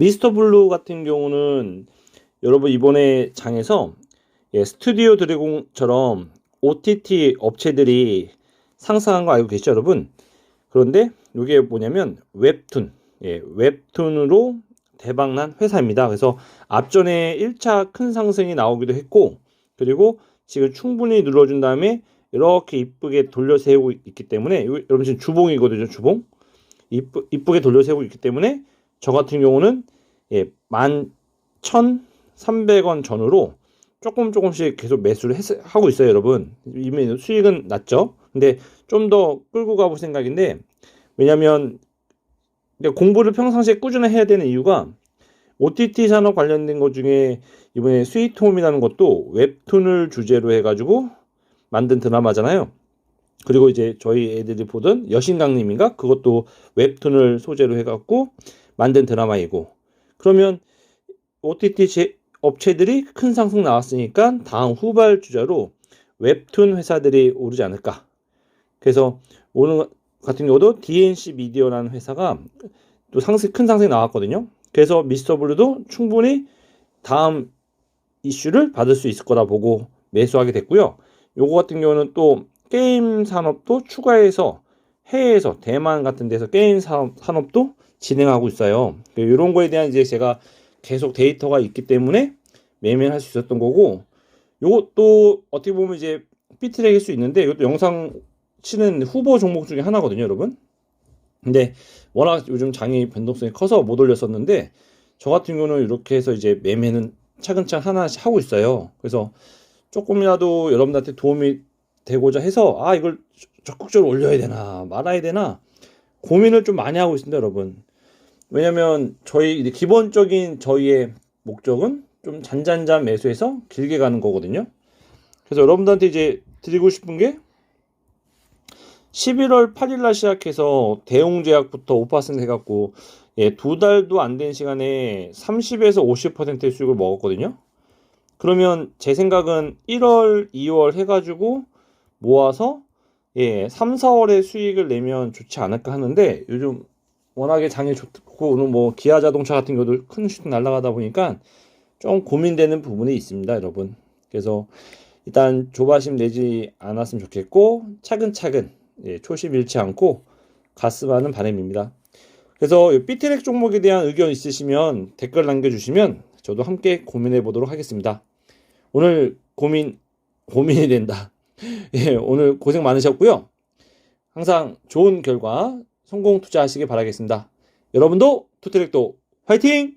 미스터 블루 같은 경우는 여러분 이번에 장에서 예, 스튜디오 드래곤처럼 OTT 업체들이 상상한 거 알고 계시죠, 여러분? 그런데 이게 뭐냐면 웹툰, 예, 웹툰으로 대박난 회사입니다. 그래서 앞전에 1차 큰 상승이 나오기도 했고, 그리고 지금 충분히 눌러준 다음에 이렇게 이쁘게 돌려 세우고 있기 때문에, 여러분 지금 주봉이거든요, 주봉. 이쁘, 이쁘게 돌려 세우고 있기 때문에, 저 같은 경우는 예, 11,300원 전후로 조금 조금씩 계속 매수를 했, 하고 있어요, 여러분. 이미 수익은 났죠. 근데 좀 더 끌고 가볼 생각인데, 왜냐면 공부를 평상시에 꾸준히 해야 되는 이유가 OTT 산업 관련된 것 중에 이번에 스위트홈이라는 것도 웹툰을 주제로 해가지고 만든 드라마잖아요. 그리고 이제 저희 애들이 보던 여신강림인가 그것도 웹툰을 소재로 해갖고 만든 드라마이고 그러면 OTT 제, 업체들이 큰 상승 나왔으니까 다음 후발 주자로 웹툰 회사들이 오르지 않을까. 그래서 오늘 같은 경우도 DNC 미디어라는 회사가 또 상승 큰 상승이 나왔거든요. 그래서 미스터 블루도 충분히 다음 이슈를 받을 수 있을 거라 보고 매수하게 됐고요. 요거 같은 경우는 또 게임 산업도 추가해서 해외에서 대만 같은 데서 게임 산업, 산업 도 진행하고 있어요. 이런 거에 대한 이제 제가 계속 데이터가 있기 때문에 매매를 할 수 있었던 거고 요것도 어떻게 보면 이제 피트랙일 수 있는데 이것도 영상 치는 후보 종목 중에 하나거든요, 여러분. 근데 워낙 요즘 장이 변동성이 커서 못 올렸었는데 저 같은 경우는 이렇게 해서 이제 매매는 차근차근 하나씩 하고 있어요. 그래서 조금이라도 여러분들한테 도움이 되고자 해서 아 이걸 적극적으로 올려야 되나 말아야 되나 고민을 좀 많이 하고 있습니다, 여러분. 왜냐면 저희 기본적인 저희의 목적은 좀 잔잔잔 매수해서 길게 가는 거거든요. 그래서 여러분들한테 이제 드리고 싶은 게 11월 8일 날 시작해서 대웅제약부터 5% 해갖고 예, 두 달도 안 된 시간에 30에서 50%의 수익을 먹었거든요. 그러면 제 생각은 1월, 2월 해가지고 모아서 예, 3, 4월에 수익을 내면 좋지 않을까 하는데 요즘 워낙에 장이 좋고 오늘 뭐 기아 자동차 같은 경우도 큰 슈팅 날아가다 보니까 좀 고민되는 부분이 있습니다, 여러분. 그래서 일단 조바심 내지 않았으면 좋겠고 차근차근 예, 초심 잃지 않고 갔으면 하는 바람입니다. 그래서 삐트랙 종목에 대한 의견 있으시면 댓글 남겨주시면 저도 함께 고민해 보도록 하겠습니다. 오늘 고민 고민이 된다. 예, 오늘 고생 많으셨고요. 항상 좋은 결과 성공 투자하시길 바라겠습니다. 여러분도 투트랙도 화이팅!